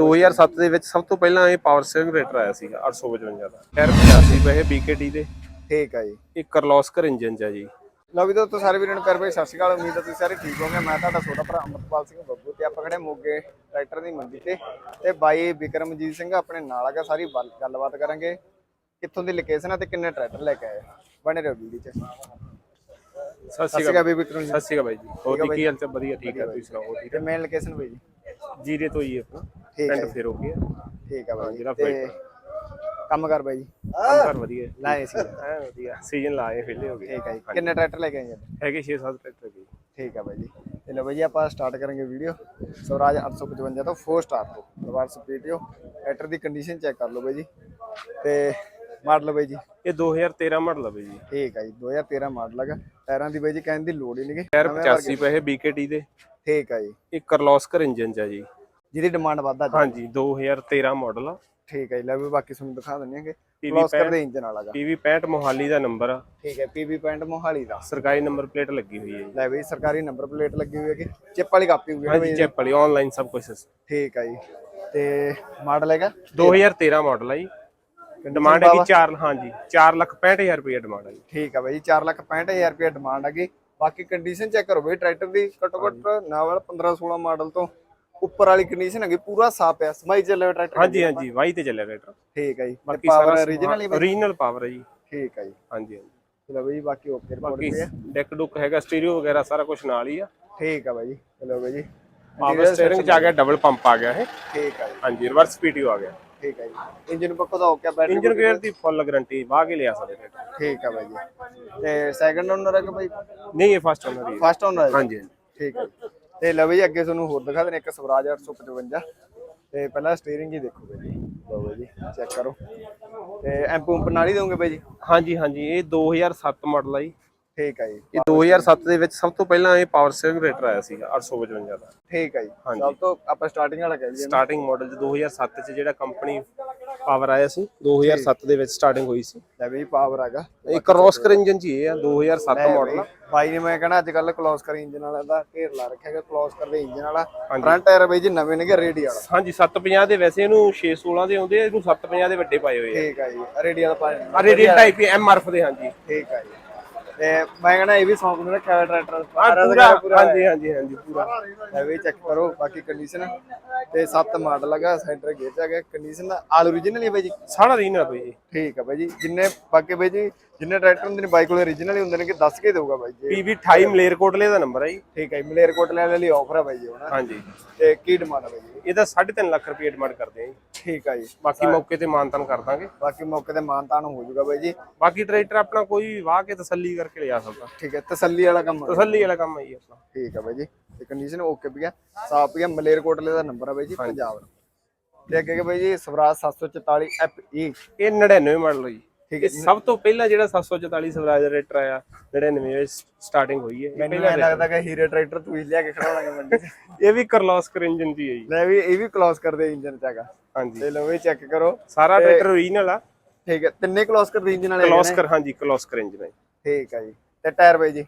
2007 ਦੇ ਵਿੱਚ ਸਭ ਤੋਂ ਪਹਿਲਾਂ ਇਹ ਪਾਵਰ ਸਟੀਅਰਿੰਗ ਰੇਟਰ ਆਇਆ ਸੀ 855 ਦਾ। ਟਾਇਰ 85 ਪੈਸੇ BKT ਦੇ। ਠੀਕ ਆ ਜੀ। ਇੱਕ ਕਰਲੋਸਕਰ ਇੰਜਨ ਚ ਆ ਜੀ। ਲਓ ਵੀ ਦੋਸਤੋ ਸਾਰੇ ਵੀਰਾਂ ਨੂੰ ਪਿਆਰ ਭਰੀ ਸਤਿ ਸ਼੍ਰੀ ਅਕਾਲ। ਉਮੀਦ ਹੈ ਤੁਸੀਂ ਸਾਰੇ ਠੀਕ ਹੋਵੋਗੇ। ਮੈਂ ਤੁਹਾਡਾ ਛੋਟਾ ਭਰਾ ਅਮਰਪਾਲ ਸਿੰਘ ਬੱਬੂ ਤੇ ਆਪਾਂ ਖੜੇ ਮੋਗੇ ਟਰੈਕਟਰ ਦੀ ਮੰਡੀ ਤੇ। ਤੇ ਬਾਈ ਵਿਕਰਮਜੀਤ ਸਿੰਘ ਆਪਣੇ ਨਾਲ ਆਗਾ ਸਾਰੀ ਵੱਲ- ਗੱਲਬਾਤ ਕਰਾਂਗੇ। ਕਿੱਥੋਂ ਦੀ ਲੋਕੇਸ਼ਨ ਹੈ ਤੇ ਕਿੰਨੇ ਟਰੈਕਟਰ ਲੈ ਕੇ ਆਏ ਬਣੇ ਰਹੋ ਵੀਡੀਓ 'ਚ। ਸਤਿ ਸਤਿ ਸ਼੍ਰੀ ਸ਼੍ਰੀ ਅਕਾਲ। ਅਕਾਲ ਬੀਬੀ ਵਿਕਰਮ ਜੀ ਸਤਿ ਸ਼੍ਰੀ ਅਕਾਲ ਬਾਈ ਜੀ। ਹੋਰ ਜੀ ਕੀ ਹਾਲ ਚਾਲ? ਵਧੀਆ ਠੀਕ ਹੈ ਤੁਸੀਂ ਸੁਣਾਓ? ਠੀਕ ਤੇ ਮੇਨ ਲੋਕੇਸ਼ਨ ਬਾਈ? ਜੀ ਹੈ ਜੀਰੇ ਤੋਂ ਹੀ ਆਪਣਾ ਠੀਕ ਹੈ ਪਿੰਡ ਫਿਰ ਹੋ ਗਿਆ ਠੀਕ ਆ ਬਾਈ ਜੀ ਜਿਹੜਾ ਤੇ ਕੰਮ ਕਰ ਬਾਈ ਜੀ। ਕੰਮ ਕਰ ਵਧੀਆ ਹੈ। ਲਾਏ ਸੀ। ਐ ਵਧੀਆ। ਸੀਜ਼ਨ ਲਾਏ ਵਿਹਲੇ ਹੋ ਗਏ। ਠੀਕ ਹੈ ਜੀ। ਕਿੰਨੇ ਟਰੈਕਟਰ ਲੈ ਕੇ ਆਏ ਜੀ? ਅੱਜ? ਹੈਗੇ 6-7 ਟਰੈਕਟਰ ਜੀ। ਠੀਕ ਆ ਬਾਈ ਜੀ ਤੇ ਲਓ ਬਾਈ ਜੀ ਆਪਾਂ ਸਟਾਰਟ ਕਰਾਂਗੇ ਵੀਡੀਓ ਸਵਰਾਜ 855 ਤੋਂ 4 ਸਟਾਰ ਤੋਂ। ਰਿਵਰਸ ਪੀਟੀਓ ਟਰੈਕਟਰ ਦੀ ਕੰਡੀਸ਼ਨ ਚੈੱਕ ਕਰ ਲਓ ਬਾਈ ਜੀ ਤੇ ਮਾਡਲ ਬਾਈ ਜੀ ਇਹ 2013 ਮਾਡਲ ਆ ਬਾਈ ਜੀ ਠੀਕ ਆ ਜੀ 2013 ਮਾਡਲ ਹੈਗਾ। ਟਾਇਰਾਂ ਦੀ ਬਾਈ ਜੀ ਕਹਿਣ ਦੀ ਲੋੜ ਹੀ ਨਹੀਂ ਟਾਇਰ 85 ਪੈਸੇ BKT ਦੇ। ਠੀਕ ਆ ਜੀ। ਇੱਕ ਕਰਲੋਸਕਰ ਇੰਜਨ ਚ ਆ ਜੀ। ਜਿਹਦੀ ਡਿਮਾਂਡ ਵੱਧਦਾ ਜੀ ਹਾਂਜੀ 2013 ਮਾਡਲ ਆ। ਠੀਕ ਆ ਜੀ ਲੈ ਵੀ ਬਾਕੀ ਤੁਹਾਨੂੰ ਦਿਖਾ ਦਿੰਦੇ ਹਾਂਗੇ। PV ਕਲੋਸ ਕਰਦੇ ਇੰਜਨ ਵਾਲਾਗਾ PV 65 ਮੋਹਾਲੀ ਦਾ ਨੰਬਰ ਆ। ਠੀਕ ਹੈ ਪੀਵੀ ਪੈਂਟ ਮੋਹਾਲੀ ਦਾ। ਸਰਕਾਰੀ ਨੰਬਰ ਪਲੇਟ ਲੱਗੀ ਹੋਈ ਹੈ ਜੀ। ਲੈ ਬਈ ਸਰਕਾਰੀ ਨੰਬਰ ਪਲੇਟ ਲੱਗੀ ਹੋਈ ਹੈਗੀ। ਚਿੱਪ ਵਾਲੀ ਕਾਪੀ ਹੋਈ ਹੈ ਹਾਂਜੀ ਚੈਪ ਵਾਲੀ ਆਨਲਾਈਨ ਸਭ ਕੁਝ ਠੀਕ ਆ ਜੀ। ਤੇ ਮਾਡਲ ਹੈਗਾ? 2013 ਮਾਡਲ ਆ ਜੀ। ਡਿਮਾਂਡ ਹੈਗੀ 4 ਹਾਂਜੀ 4 ਲੱਖ 65000 ਰੁਪਏ ਡਿਮਾਂਡ ਆ ਜੀ। ਠੀਕ ਆ ਬਾਈ ਜੀ 465000 ਰੁਪਏ ਡਿਮਾਂਡ ਹੈਗੀ। ਬਾਕੀ ਕੰਡੀਸ਼ਨ ਚੈੱਕ ਕਰੋ ਬਈ ਟਰੈਕਟਰ ਦੀ ਘੱਟੋ ਘੱਟ ਨਾਵਲ 15 16 ਮਾਡਲ ਤੋਂ ਉੱਪਰ ਵਾਲੀ ਕੰਡੀਸ਼ਨ ਹੈਗੀ ਪੂਰਾ ਸਾਫ਼ ਹੈ ਸਮਾਈ ਚੱਲੇ ਹੋਏ ਟਰੈਕਟਰ ਹਾਂਜੀ ਹਾਂਜੀ ਵਾਈ ਤੇ ਚੱਲਿਆ ਟਰੈਕਟਰ। ਠੀਕ ਆ ਜੀ ਬਾਕੀ ਪਾਵਰ origignal ਹੀ ਓਰੀਜਨਲ ਪਾਵਰ ਹੈ ਜੀ। ਠੀਕ ਆ ਜੀ। ਹਾਂਜੀ ਹਾਂਜੀ। ਚਲੋ ਬਾਈ ਬਾਕੀ ਓਕੇ ਰਿਪੋਰਟ ਤੇ ਹੈ ਡੈਕ ਡੁੱਕ ਹੈਗਾ ਸਟੀਰੀਓ ਵਗੈਰਾ ਸਾਰਾ ਕੁਝ ਨਾਲ ਹੀ ਆ। ਠੀਕ ਆ ਬਾਈ ਜੀ ਚਲੋ ਬਾਈ ਜੀ। ਪਾਵਰ ਸਟੀਅਰਿੰਗ ਚ ਆ ਗਿਆ ਡਬਲ ਪੰਪ ਆ ਗਿਆ ਇਹ। ਠੀਕ ਆ ਜੀ। ਹਾਂਜੀ ਰਿਵਰਸ ਪੀਟੀਓ ਆ ਗਿਆ। ਠੀਕ ਆ ਜੀ। ਇੰਜਨ ਪੱਕੋ ਦਾ ਓਕੇ ਬੈਟਰੀ ਇੰਜਨ ਗੇਅਰ ਦੀ ਫੁੱਲ ਗਾਰੰਟੀ ਵਾਹ ਕੇ ਲਿਆ ਸਾਡੇ ਠੀਕ ਆ ਬਾਈ ਜੀ। ਤੇ ਸੈਕੰਡ ਓਨਰ ਹੈ ਕਿ ਬਾਈ? ਨਹੀਂ ਇਹ ਫਸਟ ਓਨਰ ਹੀ ਹੈ। ਫਸਟ ਓਨਰ ਹੈ ਹਾਂਜੀ ਠੀਕ ਹੈ। ਤੇ ਲਓ ਬਈ ਅੱਗੇ ਤੁਹਾਨੂੰ ਹੋਰ ਦਿਖਾ ਦੇਣ ਇੱਕ ਸਵਰਾਜ 855 ਤੇ ਪਹਿਲਾਂ ਸਟੀਅਰਿੰਗ ਹੀ ਦੇਖੋ ਬਾਈ ਜੀ। ਲਓ ਬਾਈ ਜੀ ਚੈੱਕ ਕਰੋ। ਤੇ ਐਂਪ ਪੰਪ ਨਾਲ ਹੀ ਦੋਗੇ ਬਾਈ ਜੀ? ਹਾਂਜੀ ਹਾਂਜੀ ਇਹ 2007 ਮਾਡਲ ਆ ਜੀ। ਠੀਕ ਹੈ ਜੀ। ਇਹ 2007 ਦੇ ਵਿੱਚ ਸਭ ਤੋਂ ਪਹਿਲਾਂ ਇਹ ਪਾਵਰ ਸਟੀਅਰਿੰਗ ਰੇਟਰ ਆਇਆ ਸੀ 855 ਦਾ। ਠੀਕ ਹੈ ਜੀ। ਸਭ ਤੋਂ ਆਪਾਂ ਸਟਾਰਟਿੰਗ ਵਾਲਾ ਕਹਿ ਲਈਏ ਸਟਾਰਟਿੰਗ ਮਾਡਲ ਚ 2007 ਚ ਜਿਹੜਾ ਕੰਪਨੀ ਪਾਵਰ ਆਇਆ ਸੀ 2007 ਦੇ ਵਿੱਚ ਸਟਾਰਟਿੰਗ ਹੋਈ ਸੀ। ਲੈ ਬਈ ਪਾਵਰ ਹੈਗਾ। ਇਹ ਕਰੋਸਕਰ ਇੰਜਨ ਚ ਹੀ ਇਹ ਆ 2007 ਮਾਡਲ ਆ। ਬਾਈ ਨੇ ਮੈਂ ਕਹਣਾ ਅੱਜ ਕੱਲ ਕਲੋਸ ਕਰ ਇੰਜਨ ਵਾਲਾ ਦਾ ਘੇਰ ਲਾ ਰੱਖਿਆ ਹੈਗਾ ਕਲੋਸ ਕਰਦੇ ਇੰਜਨ ਵਾਲਾ। ਫਰੰਟ ਟਾਇਰ ਬਾਈ ਜੀ ਨਵੇਂ ਨੇਗੇ ਰੇਡੀ ਵਾਲਾ। ਹਾਂਜੀ 750 ਦੇ ਵੈਸੇ ਇਹਨੂੰ 616 ਦੇ ਆਉਂਦੇ ਆ ਇਹਨੂੰ 750 ਦੇ ਵੱਡੇ ਪਾਏ ਹੋਏ ਆ। ਠੀਕ ਹੈ ਜੀ ਰੇਡੀ ਵਾਲਾ ਪਾਣੀ ਆ। ਰੇਡੀਅਲ ਟਾਈਪ ਐਮਆਰਐਫ ਦੇ ਹਾਂਜੀ। ਠੀਕ ਹੈ ਜੀ। ਤੇ ਮੈਂ ਕਹਣਾ ਇਹ ਵੀ ਸੌਂਕ ਨੂੰ ਰੱਖਿਆ ਹੋਇਆ ਟਰੈਕਟਰ ਆ ਪੂਰਾ। ਹਾਂਜੀ ਹਾਂਜੀ ਹਾਂਜੀ ਪੂਰਾ। ਲੈ ਵੀ ਚੈੱਕ ਕਰੋ ਬਾਕੀ ਕੰਡੀਸ਼ਨ ਤੇ 7 ਮਾਡਲ ਹੈਗਾ ਸੈਂਟਰ ਗੇਅਰ ਹੈਗਾ ਕੰਡੀਸ਼ਨ ਦਾ ਆਲ origignal ਹੀ ਬਾਈ ਜੀ? ਸਾਰਾ ਰੀਨਲ ਬਈ ਜੀ। ਠੀਕ ਹੈ ਬਾਈ ਜੀ। ਜਿੰਨੇ ਬਾਕੀ ਬਾਈ ਜੀ ਜਿੰਨੇ ਟਰੈਕਟਰ ਹੁੰਦੇ ਨੇ ਬਾਈਕ ਕੋਲੇ origignal ਹੀ ਹੁੰਦੇ ਨੇ ਕਿ ਦੱਸ ਕੇ ਦੇਊਗਾ ਬਾਈ ਜੀ? ਪੀਵੀ 28 ਮਲੇਰਕੋਟਲੇ ਦਾ ਨੰਬਰ ਹੈ ਜੀ। ਠੀਕ ਹੈ ਮਲੇਰਕੋਟਲੇ ਵਾਲੇ ਲਈ ਆਫਰ ਹੈ ਬਾਈ ਜੀ ਹੁਣ। ਹਾਂਜੀ। ਤੇ ਕੀ ਡਿਮਾਂਡ ਹੈ ਬਾਈ ਜੀ? ਇਹਦਾ 3.5 ਲੱਖ ਰੁਪਏ ਡਿਮਾਂਡ ਕਰਦੇ ਆ ਜੀ। ਠੀਕ ਹੈ ਜੀ। ਬਾਕੀ ਮੌਕੇ ਤੇ ਮਾਨਤਾਨ ਕਰ ਦਾਂਗੇ। ਬਾਕੀ ਮੌਕੇ ਤੇ ਮਾਨਤਾਨ ਹੋ ਜਾਊਗਾ ਬਾਈ ਜੀ। ਬਾਕੀ ਟਰੈਕਟਰ ਆਪਣਾ ਕੋਈ ਵਾਹ ਕੇ ਤਸੱਲੀ ਕਰਕੇ ਲਿਆ ਸਕਦਾ ਠੀਕ ਹੈ ਤਸੱਲੀ ਵਾਲਾ ਕੰਮ ਹੈ। ਤਸੱਲੀ ਵਾਲਾ ਕੰਮ ਹੈ ਜੀ ਆਪਣਾ। ਠੀਕ ਹੈ ਬਾਈ ਜੀ ਤੇ ਕੰਡੀਸ਼ਨ ਓਕੇ ਵੀ ਆ। ਸਾਫ਼ ਵੀ ਆ ਮਲੇਰਕੋਟਲੇ ਦਾ ਨੰਬਰ ਹੈ ਬਾਈ ਜੀ ਪੰਜਾਬ ਦਾ। ਤੇ ਅੱਗੇ ਕਿ ਬਾਈ ਜੀ ਸਵਰਾਜ 744 FE ਇਹ 99 ਮਾਡਲ ਹੈ ਜੀ। ਠੀਕ ਇਹ ਸਭ ਤੋਂ ਪਹਿਲਾਂ ਜਿਹੜਾ 744 ਸਵਰਾਜ ਦਾ ਰੇਟਰ ਆਇਆ 99 ਵਿੱਚ ਸਟਾਰਟਿੰਗ ਹੋਈ ਹੈ। ਇਹ ਮੈਨੂੰ ਐਂ ਲੱਗਦਾ ਕਿ ਹੀਰੇ ਟਰੈਕਟਰ ਤੂੰ ਹੀ ਲਿਆ ਕੇ ਖੜਾਉਣਾਗੇ ਮੰਡੀ 'ਚ। ਇਹ ਵੀ ਕਰਲੋਸਕਰ ਇੰਜਨ ਦੀ ਹੈ ਜੀ। ਲੈ ਵੀ ਇਹ ਵੀ ਕਲੋਸ ਕਰਦੇ ਇੰਜਨ ਚ ਹੈਗਾ। ਹਾਂਜੀ। ਤੇ ਲੋ ਵੀ ਚੈੱਕ ਕਰੋ। ਸਾਰਾ ਟਰੈਕਟਰ ਓਰੀਜਨਲ ਆ। ਠੀਕ ਹੈ ਤਿੰਨੇ ਕਲੋਸ ਕਰਦੇ ਇੰਜਨ ਵਾਲੇ ਹੈਗੇ ਨੇ। ਕਲੋਸਕਰ ਹਾਂਜੀ ਕਲੋਸਕਰ ਇੰਜਨ ਹੈ ਠੀਕ ਹੈ ਜੀ। ਤੇ ਟਾਇਰ ਬਾਈ ਜੀ?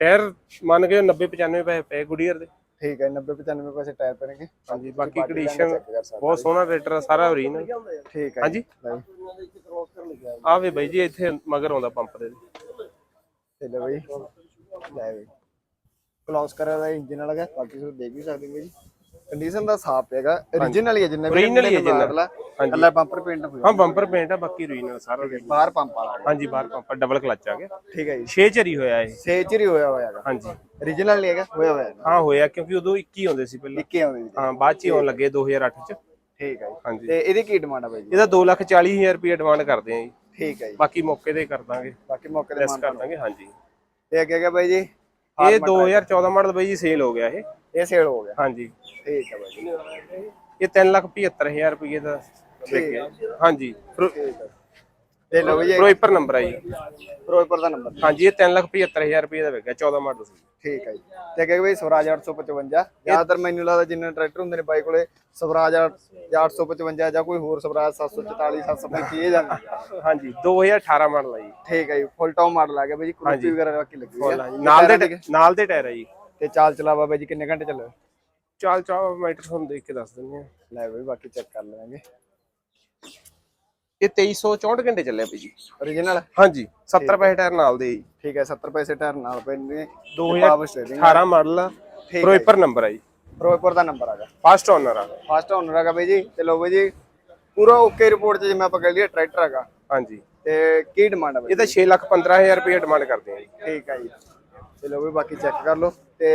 ਟਾਇਰ ਮੰਨ ਕੇ 90 95 ਪੈਸੇ ਪਏ ਗੁਡੀਅਰ ਦੇ। ਠੀਕ ਹੈ 90 95 ਪੈਸੇ ਟਾਇਰ ਪੈਣਗੇ। ਹਾਂਜੀ ਬਾਕੀ ਕੰਡੀਸ਼ਨ ਬਹੁਤ ਸੋਹਣਾ ਰੇਟਰ ਆ ਸਾਰਾ ਓਰੀਜਨਲ ਠੀਕ ਹੈ ਹਾਂਜੀ। ਆ ਵੇ ਬਾਈ ਜੀ ਇੱਥੇ ਮਗਰ ਆਉਂਦਾ ਪੰਪ ਦੇ। ਤੇ ਲੋ ਬਈ। ਲੈ ਬਈ। ਕਲੋਸ ਕਰਿਆ ਦਾ ਇੰਜਨ ਵਾਲਾ ਬਾਕੀ ਤੁਸੀਂ ਦੇਖ ਵੀ ਸਕਦੇ ਹੋ ਜੀ। ਕੰਡੀਸ਼ਨ ਦਾ ਸਾਫ਼ ਹੈਗਾ। origignal ਹੀ ਹੈ ਜਿੰਨੇ Original ਹੀ ਹੈ ਜਿੰਨਾ। ਕੱਲਾ ਬੰਪਰ ਪੇਂਟ ਹੋਇਆ। ਹਾਂ ਬੰਪਰ ਪੇਂਟ ਆ ਬਾਕੀ ਓਰੀਜਨਲ ਸਾਰਾ। ਬਾਹਰ ਪੰਪ ਵਾਲਾ। ਹਾਂਜੀ ਬਾਹਰ ਪੰਪ ਡਬਲ ਕਲਚ ਆ ਗਿਆ। ਠੀਕ ਹੈ ਜੀ। 6 ਚਰੀ ਹੋਇਆ ਇਹ। ਸੇਚਰੀ ਹੋਇਆ ਹੋਇਆ ਹੈਗਾ। ਹਾਂਜੀ। Origignal ਨਹੀਂ ਹੈਗਾ ਹੋਇਆ ਹੋਇਆ ਹਾਂ ਹੋਇਆ ਕਿਉਂਕਿ ਉਦੋਂ 21 ਆਉਂਦੇ ਸੀ ਪਹਿਲਾਂ। ਇੱਕੇ ਆਉਂਦੇ ਜੀ ਹਾਂ ਬਾਅਦ ਚ ਹੀ ਆਉਣ ਲੱਗੇ 2008 ਚ। ਠੀਕ ਹੈ ਜੀ। ਹਾਂਜੀ। ਤੇ ਇਹਦੀ ਕੀ ਡਿਮਾਂਡ ਹੈ ਬਾਈ ਜੀ? ਇਹਦਾ 240000 ਰੁਪਏ ਡਿਮਾਂਡ ਕਰਦੇ ਆ ਜੀ। ਠੀਕ ਹੈ ਜੀ। ਬਾਕੀ ਮੌਕੇ ਤੇ ਕਰ ਦਾਂਗੇ। ਬਾਕੀ ਮੌਕੇ ਤੇ ਕਰ ਦਾਂਗੇ ਹਾਂਜੀ। ਤੇ ਅੱਗੇ ਅੱਗੇ ਬਾਈ ਜੀ? ਇਹ 2014 ਮਾਡਲ ਬਾਈ ਜੀ ਸੇਲ ਹੋ ਗਿਆ ਇਹ। ਇਹ ਸੇਲ ਹੋ ਗਿਆ। ਹਾਂਜੀ। ਠੀਕ ਹੈ ਬਾਈ ਇਹ 375000 ਰੁਪਏ ਦਾ ਵਿਕਿਆ ਹਾਂਜੀ। ਠੀਕ ਹੈ। ਤੇ ਲਓ ਜੀ ਪ੍ਰੋਪਰ ਨੰਬਰ ਹੈ ਜੀ। ਫਿਰੋਜ਼ਪੁਰ ਦਾ ਨੰਬਰ। ਹਾਂਜੀ ਇਹ 375000 ਰੁਪਏ ਦਾ ਵਿਕਿਆ 14 ਮਾਡਲ ਸੀ। ਠੀਕ ਹੈ ਜੀ। ਤੇ ਅੱਗੇ ਬਾਈ ਸਵਰਾਜ 855 ਜ਼ਿਆਦਾਤਰ ਮੈਨੂੰ ਲੱਗਦਾ ਜਿੰਨੇ ਟਰੈਕਟਰ ਹੁੰਦੇ ਨੇ ਬਾਈ ਕੋਲੇ ਸਵਰਾਜ 855 ਜਾਂ ਕੋਈ ਹੋਰ ਸਵਰਾਜ 744 735 ਇਹ ਜਾਂਦੇ। ਹਾਂਜੀ 2018 ਮਾਡਲ ਹੈ ਜੀ। ਠੀਕ ਹੈ ਜੀ ਫੁੱਲ ਟੌਪ ਮਾਡਲ ਆ ਗਿਆ ਬਾਈ ਜੀ ਕੁਰਸੀ ਵਗੈਰਾ ਬਾਕੀ ਲੱਗੀ ਆ। ਨਾਲ ਦੇ ਨਾਲ ਦੇ ਟਾਇਰ ਹੈ ਜੀ। ਤੇ ਚਾਲ ਚਲਾਵਾ ਬਾਈ ਜੀ ਕਿੰਨੇ ਘੰਟੇ ਚੱਲੇ? ਚਾਲ ਚਾਲ ਮੀਟਰ ਤੁਹਾਨੂੰ ਦੇਖ ਕੇ ਦੱਸ ਦਿੰਦੇ। ਆ ਲੈ ਬਈ ਬਾਕੀ ਚੈੱਕ ਕਰ ਲਵਾਂਗੇ। ਇਹ 2364 ਘੰਟੇ ਚੱਲਿਆ ਬਈ ਜੀ origignal ਹਾਂਜੀ। 70 ਪੈਸੇ ਟਾਇਰ ਨਾਲ ਦੇ ਜੀ। ਠੀਕ ਹੈ 70 ਪੈਸੇ ਟਾਇਰ ਨਾਲ ਪੈਣੇ 2000 ਪਾਵਰ ਸਟੀਅਰਿੰਗ 18 ਮਾਡਲ ਆ ਪ੍ਰੋਪਰ ਨੰਬਰ ਆ ਜੀ। ਫਿਰੋਜ਼ਪੁਰ ਦਾ ਨੰਬਰ ਹੈਗਾ ਫਸਟ ਓਨਰ ਆ। ਫਸਟ ਓਨਰ ਹੈਗਾ ਬਈ ਜੀ। ਤੇ ਲੋ ਬਈ ਜੀ ਪੂਰਾ ਓਕੇ ਰਿਪੋਰਟ 'ਚ ਜਿਵੇਂ ਆਪਾਂ ਕਹਿ ਲਈਏ ਟਰੈਕਟਰ ਹੈਗਾ। ਹਾਂਜੀ। ਤੇ ਕੀ ਡਿਮਾਂਡ ਹੈ ਬਈ ਇਹ ਤਾਂ 6 ਲੱਖ 15000 ਰੁਪਏ ਡਿਮਾਂਡ ਕਰਦੇ ਆ ਜੀ। ਠੀਕ ਹੈ ਜੀ। ਚਲੋ ਵੀ ਬਾਕੀ ਚੈੱਕ ਕਰ ਲਓ। ਤੇ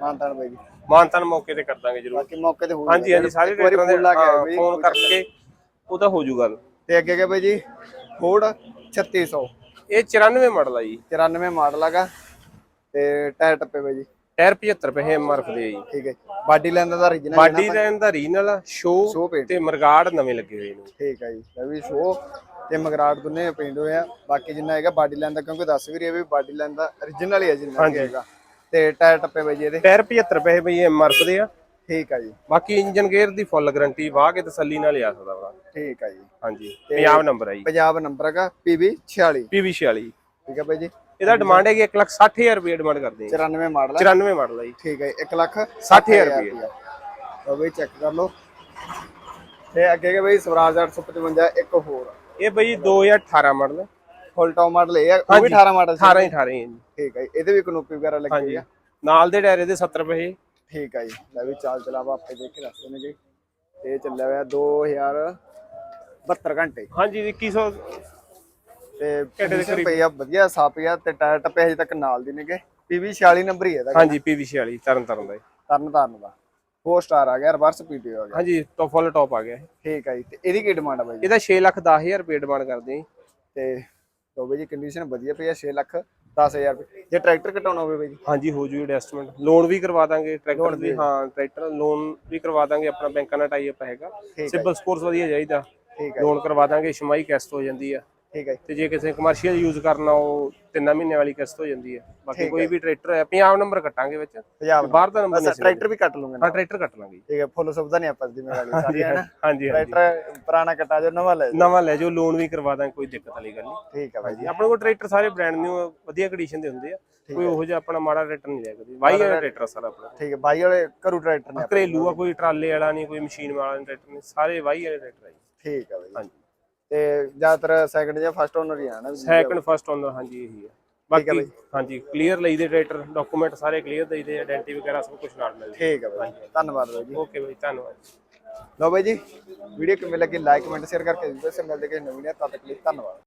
ਮਾਨਤਾਨ ਬਾਈ ਜੀ। ਮਾਨਤਨ ਮੌਕੇ ਤੇ ਕਰ ਦਾਂਗੇ ਜਰੂਰ। ਬਾਕੀ ਮੌਕੇ ਤੇ ਹੋ ਹਾਂਜੀ ਹਾਂਜੀ ਸਾਰੇ ਟਰੈਕਟਰਾਂ ਲਾ ਦੇ ਫੋਨ ਕਰਕੇ ਉਹਦਾ ਹੋ ਜੂ ਗੱਲ ਤੇ ਅੱਗੇ ਅੱਗੇ ਬਾਈ ਜੀ ਫੋਰਡ 3600 ਇਹ 94 ਮਾਡਲ ਆ ਜੀ। 94 ਮਾਡਲ ਹੈਗਾ ਤੇ ਟਾਇਰ ਟੱਪੇ ਬਾਈ ਜੀ। ਟਾਇਰ 75 ਪੈਸੇ ਐਮਆਰਐਫ ਦੇ ਆ ਜੀ। ਠੀਕ ਹੈ ਬਾਡੀ ਲੈਂਦਾ ਦਾ origignal ਬਾਡੀ ਲਾਈਨ ਦਾ ਰੀਨਲ ਸ਼ੋ ਤੇ ਮਰਗਾੜ ਨਵੇਂ ਲੱਗੇ ਹੋਏ ਨੇ। ਠੀਕ ਹੈ ਜੀ ਇਹ ਵੀ ਸ਼ੋ ਤੇ ਮਗਰਾਟ ਦੋਨੇ ਪਿੰਡ ਹੋਏ ਆ। ਬਾਕੀ ਜਿੰਨਾ ਹੈਗਾ ਬਾਡੀ ਲੈਂਦਾ ਕਿਉਂਕਿ ਦੱਸ ਵੀ ਰਹੀ ਵੀ ਬਾਡੀ ਲੈਂਦਾ origignal ਹੀ ਹੈ ਜਿੰਨਾ ਹੈਗਾ। ਤੇ ਟਾਇਰ ਟੱਪੇ ਬਾਈ ਜੀ ਇਹਦੇ। ਟਾਇਰ 75 ਪੈਸੇ ਬਈ ਐਮਆਰਐਫ ਦੇ ਆ। ਠੀਕ ਹੈ ਜੀ। ਬਾਕੀ ਇੰਜਨ ਗੇਅਰ ਦੀ ਫੁੱਲ ਗਾਰੰਟੀ ਵਾਹ ਕੇ ਤਸੱਲੀ ਨਾਲ ਲਿਆ ਸਕਦਾ ਵਾ। ਠੀਕ ਹੈ ਜੀ। ਹਾਂਜੀ ਪੰਜਾਬ ਨੰਬਰ ਆ ਜੀ। ਪੰਜਾਬ ਨੰਬਰ ਹੈਗਾ PB 46 PV 46 ਠੀਕ ਹੈ ਬਾਈ ਜੀ। ਇਹਦਾ ਡਿਮਾਂਡ ਹੈਗੀ 1 ਲੱਖ 60000 ਰੁਪਏ ਡਿਮਾਂਡ ਕਰਦੇ ਆ 94 ਮਾਡਲ ਹੈ 94 ਮਾਡਲ ਆ ਜੀ। ਠੀਕ ਹੈ 1 ਲੱਖ 60,000 60,000 ਰੁਪਏ ਲਓ ਬਈ ਚੈੱਕ ਕਰ ਲਓ। ਤੇ ਅੱਗੇ ਕੇ ਬਈ ਸਵਰਾਜ 855 ਇੱਕ ਹੋਰ ਇਹ ਬਈ 2018 ਮਾਡਲ ਫੁੱਲ ਟੌਪ ਮਾਡਲ ਇਹ ਹੈ ਉਹ ਵੀ 18 ਮਾਡਲ 18 ਹੀ 18 ਹੀ ਹੈ ਜੀ। ਠੀਕ ਹੈ ਇਹਦੇ ਵੀ ਕਨੋਪੀ ਵਗੈਰਾ ਲੱਗੀ ਹੋਈ ਆ। ਨਾਲ ਦੇ ਟਾਇਰ ਇਹਦੇ 70 ਪੈਸੇ। ਠੀਕ ਹੈ ਜੀ। ਲੈ ਵੀ ਚਾਲ ਚਲਾਵਾ ਆਪੇ ਦੇਖ ਕੇ ਦੱਸ ਦੇਣਗੇ। ਤੇ ਇਹ ਚੱਲਿਆ ਹੋਇਆ 2072 ਘੰਟੇ। ਹਾਂਜੀ 2100 ਤੇ ਕੰਡੀਸ਼ਨ ਪਈ ਆ ਵਧੀਆ ਸਾਫ਼ ਆ ਤੇ ਟਾਇਰ ਟੱਪੇ ਹਜੇ ਤੱਕ ਨਾਲ ਦੀ ਨੇਗੇ। PV 46 ਨੰਬਰ ਹੀ ਹੈ ਇਹਦਾ ਹਾਂਜੀ PV 46 ਤਰਨ ਤਰਨ ਦਾ। ਤਰਨ ਤਾਰਨ ਦਾ। 4 ਸਟਾਰ ਆ ਗਿਆ ਰਿਵਰਸ ਪੀਟੀਓ ਆ ਗਿਆ। ਹਾਂਜੀ ਟੌਪ ਫੁੱਲ ਟੌਪ ਆ ਗਿਆ। ਠੀਕ ਹੈ ਜੀ ਤੇ ਇਹਦੀ ਕੀ ਡਿਮਾਂਡ ਆ ਬਾਈ ਇਹਦਾ 6 ਲੱਖ 10000 ਰੁਪਏ ਡਿਮਾਂਡ ਕਰਦੇ ਆ। ਤੇ ਲੋ ਬਈ ਜੀ ਕੰਡੀਸ਼ਨ ਵਧੀਆ ਪਈ ਆ 6 ਲੱਖ 10000 ਰੁਪਏ। ਜੇ ਟਰੈਕਟਰ ਕਟਾਉਣਾ ਹੋਵੇ ਬਈ ਜੀ। ਹਾਂਜੀ ਹੋ ਜੂ ਐਡਜਸਟਮੈਂਟ ਲੋਨ ਵੀ ਕਰਵਾ ਦਾਂਗੇ ਟਰੈਕਟਰ ਵੀ ਹਾਂ ਟਰੈਕਟਰ ਲੋਨ ਵੀ ਕਰਵਾ ਦਾਂਗੇ ਆਪਣਾ ਬੈਂਕਾਂ ਨਾਲ ਟਾਈ ਅਪ ਹੈਗਾ ਸਿਬਲ ਸਕੋਰਸ ਵਧੀਆ ਚਾਹੀਦਾ ਠੀਕ ਹੈ ਲੋਨ ਕਰਵਾ ਦਾਂਗੇ ਛਮਾਈ ਕਿਸ਼ਤ ਹੋ ਜਾਂਦੀ ਆ। ਠੀਕ ਹੈ ਜੀ, ਤੇ ਜੇ ਕਿਸੇ ਕਮਰਸ਼ੀਅਲ ਯੂਜ਼ ਕਰਨਾ ਉਹ ਤਿੰਨਾਂ ਮਹੀਨਿਆਂ ਵਾਲੀ ਕਿਸ਼ਤ ਹੋ ਜਾਂਦੀ ਹੈ। ਬਾਕੀ ਕੋਈ ਵੀ ਟਰੈਕਟਰ ਹੈ ਪੰਜਾਬ ਨੰਬਰ ਕੱਟਾਂਗੇ ਵਿੱਚ। ਪੰਜਾਬ ਬਾਹਰ ਦਾ ਨੰਬਰ ਨਹੀਂ ਟਰੈਕਟਰ ਵੀ ਕੱਟ ਲੂੰਗੇ ਹਾਂ ਟਰੈਕਟਰ ਕੱਟ ਲਾਂਗੇ ਜੀ। ਠੀਕ ਹੈ ਫੁੱਲ ਸੁਵਿਧਾ ਨਹੀਂ ਆਪਾਂ ਜ਼ਿੰਮੇਵਾਰੀ ਸਾਡੀ ਹੈ ਨਾ? ਹਾਂਜੀ ਹਾਂਜੀ। ਟਰੈਕਟਰ ਪੁਰਾਣਾ ਕਟਾ ਜੋ ਨਵਾਂ ਲੈ ਜਾਓ। ਨਵਾਂ ਲੈ ਜਾਓ ਲੋਨ ਵੀ ਕਰਵਾ ਦਾਂਗੇ ਕੋਈ ਦਿੱਕਤ ਵਾਲੀ ਗੱਲ ਨਹੀਂ। ਠੀਕ ਹੈ ਬਾਈ ਜੀ। ਆਪਣੇ ਕੋਲ ਟਰੈਕਟਰ ਸਾਰੇ ਬ੍ਰਾਂਡ ਨਿਊ ਵਧੀਆ ਕੰਡੀਸ਼ਨ ਦੇ ਹੁੰਦੇ ਆ। ਕੋਈ ਉਹੋ ਜਿਹਾ ਆਪਣਾ ਮਾੜਾ ਟਰੈਕਟਰ ਨਹੀਂ ਲਿਆ ਕਦੀ ਵਾਈ ਵਾਲਾ ਟਰੈਕਟਰ ਆ ਸਾਰਾ ਆਪਣਾ। ਠੀਕ ਹੈ ਬਾਈ ਵਾਲੇ ਕਰੂ ਟਰੈਕਟਰ ਨੇ ਆਪਣੇ। ਘਰੇਲੂ ਆ ਕੋਈ ਟਰਾਲੇ ਵਾਲਾ ਨਹੀਂ ਕੋਈ ਮਸ਼ੀਨ ਵਾਲਾ ਨਹੀਂ ਟਰੈਕਟਰ ਨਹੀਂ ਸਾਰੇ ਵਾਈ ਵਾਲੇ ਟਰੈਕਟਰ ਆ ਜੀ। ਠੀਕ ਹੈ ਜੀ। ਹਾਂਜੀ। ਤੇ ਜ਼ਿਆਦਾਤਰ ਸੈਕੰਡ ਜਾਂ ਫਸਟ ਓਨਰ ਹੀ ਆਣਾ ਸੈਕੰਡ ਫਸਟ ਓਨਰ ਹਾਂਜੀ ਇਹੀ ਆ। ਬਾਕੀ ਹਾਂਜੀ ਕਲੀਅਰ ਲਈਦੇ ਟਰੈਕਟਰ ਡਾਕੂਮੈਂਟ ਸਾਰੇ ਕਲੀਅਰ ਦੇਈਦੇ ਆਇਡੈਂਟੀ ਵਗੈਰਾ ਸਭ ਕੁਝ ਨਾਲ ਮਿਲਦਾ ਠੀਕ ਹੈ ਬਾਈ। ਧੰਨਵਾਦ ਬਾਈ ਜੀ। ਓਕੇ ਬਾਈ ਧੰਨਵਾਦ ਲਓ ਬਾਈ ਜੀ ਵੀਡੀਓ ਕਿਵੇਂ ਲੱਗੀ? ਲਾਈਕ ਕਮੈਂਟ ਸ਼ੇਅਰ ਕਰਕੇ ਜਰੂਰ ਸੇ ਮਿਲਦੇ ਕਿ ਨਵੀਂ ਨੇ ਤਦ ਤੱਕ ਲਈ। ਧੰਨਵਾਦ।